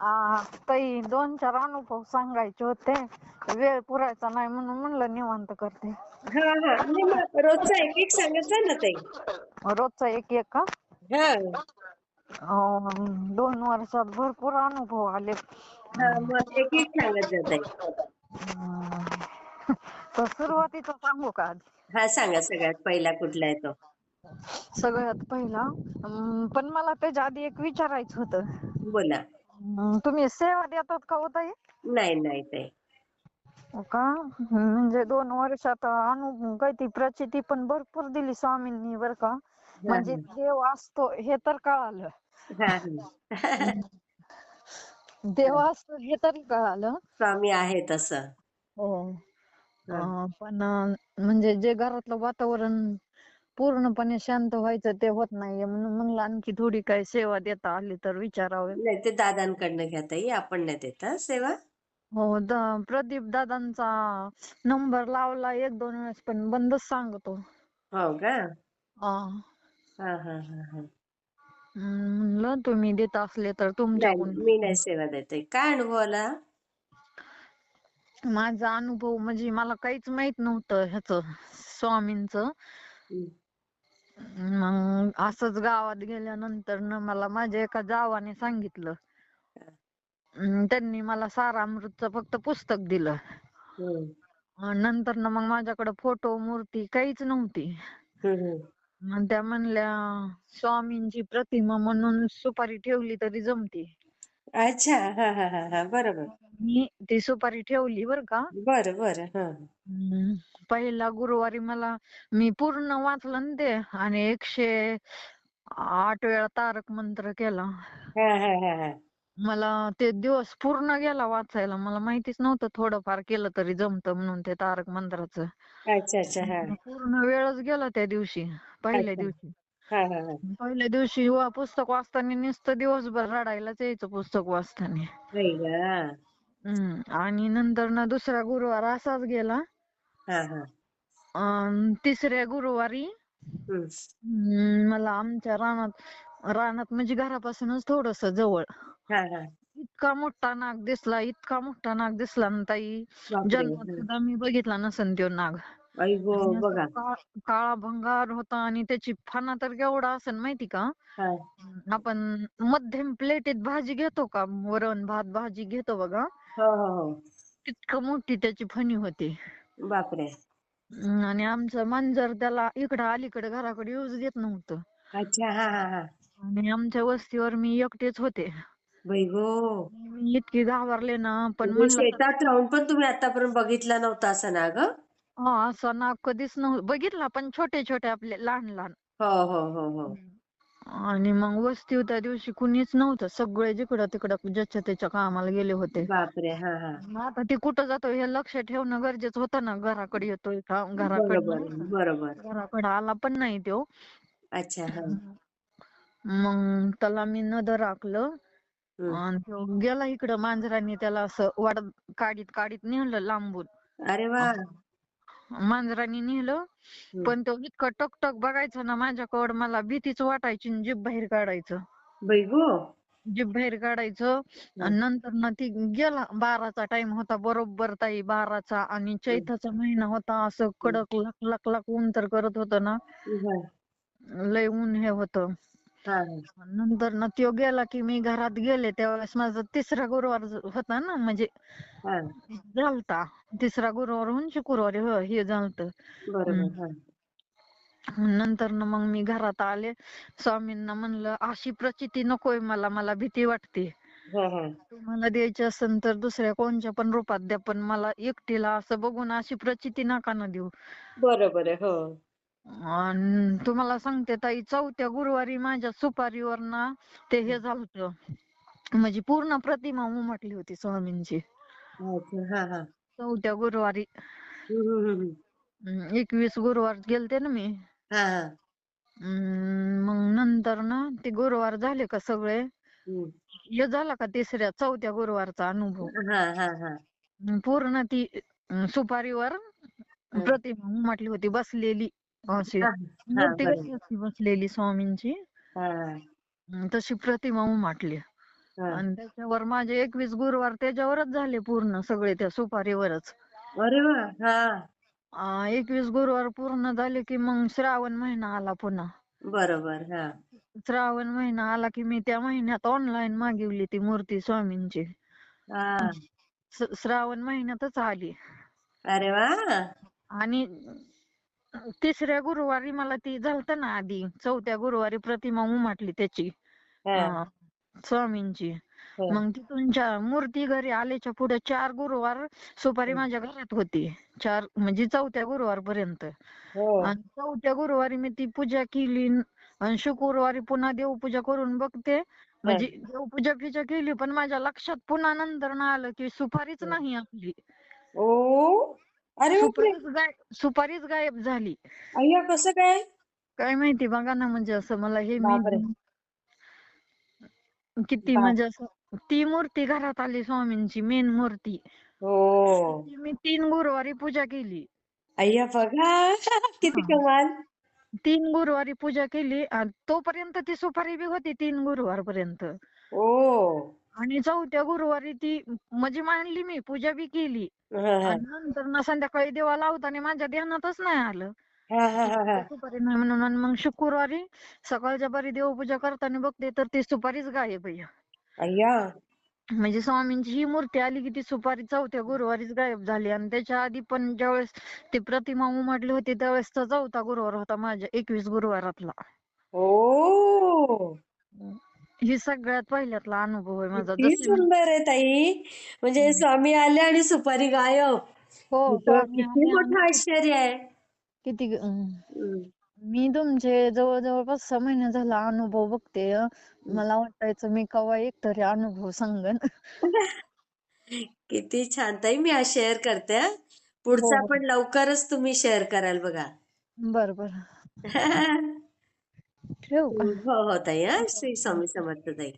आ, ताई दोन चार अनुभव सांगायचे होते. वेळ पुरायचा नाही म्हणून म्हणलं निवांत करते. हा हा. नाही मग रोजचा एक एक सांगत जा ना ताई? रोजचा एक एक का? हा. अं, दोन वर्षात भरपूर अनुभव आले. हा मग एक एक सांगत जा ताई. अं, तर सुरुवातीचं सांगू का आधी? हा सांगा सगळ्यात पहिला कुठला आहे तो? सगळ्यात पहिला. पण मला त्याच्या आधी एक विचारायचं होतं. बोला. अं, तुम्ही सेवा देतात का हो ताई? नाही नाही ताई. हो का? म्हणजे दोन वर्षात अनु ती प्रचिती पण भरपूर दिली स्वामींनी बर का. म्हणजे देव असतो हे तर कळालं. हा हा. देव असतो हे तरी कळालं. स्वामी आहे तसं हो. हा. अं, पण अं, म्हणजे जे घरातलं वातावरण पूर्णपणे शांत व्हायचं ते होत नाहीये. म्हणून म्हणलं आणखी थोडी काही सेवा देता आली तर विचारावे. नाही ते दादांकडनं घ्या ताई. आपण नाही देत हा सेवा? हो द- प्रदीप दादांचा नंबर लावला एक दोन वेळेस पण बंदच सांगतो. हो का? हा हा हा हा. म्हणलं तुम्ही देत असले तर नाही तुमच्याकडून. मी नाही सेवा देते. काय अनुभव आला? माझा अनुभव म्हणजे मला काहीच माहीत नव्हतं ह्याच स्वामींचं. मग असंच गावात गेल्यानंतर न मला माझ्या एका जावाने सांगितलं. अं, त्यांनी मला सारामृतचं फक्त पुस्तक दिलं. हम्म. अं, नंतर न मग माझ्याकडे फोटो मूर्ती काहीच नव्हती. हम्म. मग त्या म्हणल्या स्वामींची प्रतिमा म्हणून सुपारी ठेवली तरी जमते. अच्छा. हा हा हा हा. बरोबर. मी ती सुपारी ठेवली बर का? बरं बरं. हा. हम्म. पहिला गुरुवारी मला मी पूर्ण वाचलं ना ते आणि एकशे आठ वेळा तारक मंत्र केला. हा हा हा हा. मला ते दिवस पूर्ण गेला वाचायला. मला माहितीच नव्हतं थोडंफार केलं तरी जमतं म्हणून ते तारक मंत्राचं. अच्छा अच्छा हा. पूर्ण वेळच गेला त्या दिवशी पहिल्या. दिवशी. हा हा हा. पहिल्या दिवशी पुस्तक वाचताना नुसतं दिवसभर रडायलाच यायचं पुस्तक वाचताना. आणि नंतर ना दुसरा गुरुवार असाच गेला. हा हा. अन तिसऱ्या गुरुवारी हम्म. मला आमच्या रानात रानात म्हणजे घरापासूनच थोडस जवळ. हा हा. इतका मोठा नाग दिसला इतका मोठा नाग दिसला ना ताई. बापरे. जन्मात सुद्धा मी बघितला नसन तो नाग. आई गो आणि असं बघा. का- काळा भंगार होता आणि त्याची फणा तर केवढा असेल माहिती का? हा. आपण मध्यम प्लेटीत भाजी घेतो का? वरण भात भाजी घेतो बघा. हो हो हो. तितकं मोठी त्याची फणी होती. बापरे. आणि आमचं मांजर त्याला इकडं अलीकडे घराकडे येऊच देत नव्हतं. अच्छा हा हा हा. आणि आमच्या वस्तीवर मी एकटेच होते. बाई गो. मी इतकी घाबरले ना पण म्हणजे म्हणलं शेतात राहून पण तुम्ही आतापर्यंत बघितला नव्हता असं ना ग हा असं नाग कधीच नव्हतं बघितला पण छोटे छोटे आपले लहान लहान हो हो हो. हो आणि मग वस्ती त्या दिवशी कुणीच नव्हतं. सगळे जिकडं तिकडं ज्याच्या त्याच्या कामाला गेले होते. बापरे! हा हा. मग आता ते कुठं जातोय हे लक्ष ठेवणं गरजेचं होतं ना. घराकडे येतोय का? घराकडे बरोबर बरोबर. घराकडे आला पण नाही तो. अच्छा हा. मग त्याला मी नदर राखलं. हम्म. आणि तो गेला इकडं मांजरांनी त्याला असं वाढ काढीत काढीत नेलं लांबून. अरे वा! मांजरांनी नेलं. पण तो इतकं टकटक बघायचं ना माझ्याकडं मला भीतीच वाटायची आणि जीभ बाहेर काढायचं. बाई गो. जीभ बाहेर काढायचं. आणि नंतर ना ती गेला. बाराचा टाइम होता बरोबर ताई बाराचा. आणि चैताचा महिना होता. असं कडक लक लक लक ऊन तर करत होतं ना. लय ऊन हे होतं. नंतर ना त्यो गेला की मी घरात गेले. त्यावेळेस माझा तिसरा गुरुवार ज- होता ना. म्हणजे झालता. तिसरा गुरुवार होऊन शुक्रवारी हो हे झालत. नंतर ना मग मी घरात आले. स्वामींना म्हणलं अशी प्रचिती नकोय मला मला भीती वाटते. तुम्हाला द्यायची असेल तर दुसऱ्या कोणत्या पण रूपात द्या पण मला एकटीला असं बघून अशी प्रचिती नका ना देऊ. बरोबर हो. तुम्हाला सांगते ताई चौथ्या गुरुवारी माझ्या सुपारीवर ना ते हे झालत. म्हणजे पूर्ण प्रतिमा उमटली होती स्वामींची. चौथ्या गुरुवारी. एकवीस गुरुवार गेलते ना मी. मग नंतर ना ते गुरुवार झाले का सगळे. हे झाला का तिसऱ्या चौथ्या गुरुवारचा अनुभव. हा हा हा. पूर्ण ती सुपारीवर प्रतिमा उमटली होती बसलेली अशी. मूर्ती बसलेली स्वामींची? हा. तशी प्रतिमा उमटली. आणि त्याच्यावर माझे एकवीस गुरुवार त्याच्यावरच झाले पूर्ण सगळे त्या सुपारीवरच. अरे वा हा. एकवीस गुरुवार पूर्ण झाले की मग श्रावण महिना आला पुन्हा. बरोबर हा. श्रावण महिना आला की मी त्या महिन्यात ऑनलाईन मागवली ती मूर्ती स्वामींची. श्रावण महिन्यातच आली. अरे वा. आणि तिसऱ्या गुरुवारी मला ती झालत ना आधी चौथ्या गुरुवारी प्रतिमा उमाटली त्याची. स्वामींची. हो. मग तिथून चा- मूर्ती घरी आल्याच्या पुढे चार गुरुवार सुपारी माझ्या घरात होती. चार म्हणजे चौथ्या गुरुवार पर्यंत हो. आणि चौथ्या गुरुवारी मी ती पूजा केली आणि शुक्रवारी पुन्हा देवपूजा करून बघते. म्हणजे देवपूजा फिजा केली पण माझ्या लक्षात पुन्हा नंतर ना आलं की सुपारीच नाही आपली. ओ अरे बापरे! सुपारीच गायब सुपारीच गायब झाली. अय्या कसं काय? काय माहिती बघा ना म्हणजे असं मला हे बापरे. किती बाप. म्हणजे असं ती मूर्ती घरात आली स्वामींची मेन मूर्ती. हो. ती मी तीन गुरुवारी पूजा केली. अय्या बघा. किती हा. कमाल. तीन गुरुवारी पूजा केली आणि तोपर्यंत ती सुपारी बी होती तीन गुरुवार पर्यंत ओ आणि चौथ्या गुरुवारी ती म्हणजे मांडली मी पूजा बी केली. हा, हा. आणि नंतर ना संध्याकाळी देवा लावताना माझ्या ध्यानातच नाही आलं. हा, हा, हा, हा. सुपारी नाही म्हणून आणि मग शुक्रवारी सकाळच्या बारी देवपूजा करताना बघते तर ती सुपारीच गायब आहे. अय्या. म्हणजे स्वामींची ही मूर्ती आली की ती सुपारी चौथ्या गुरुवारीच गायब झाली. आणि त्याच्या आधी पण ज्यावेळेस ती प्रतिमा उमटली होती त्यावेळेसचा चौथा गुरुवार होता माझ्या एकवीस गुरुवारातला. ओ. ही सगळ्यात पहिल्यातला अनुभव आहे माझा. किती जसे मी- सुंदर आहे ताई. म्हणजे स्वामी आले आणि सुपारी गायब. हो हे तर स्वामी किती आले आणि मोठं आश्चर्य आहे. किती अं. मी तुमचे जवळजवळ पाच सहा महिने झाला अनुभव बघते. मला वाटायचं मी कवा एक तरी अनुभव सांगन. किती छान. ताई मी आज शेअर करते हा. पुढचा हो. पण लवकरच तुम्ही शेअर कराल बघा. बर बर ठेवू का? हो हो ताई हा. श्री स्वामी समर्थ ताई.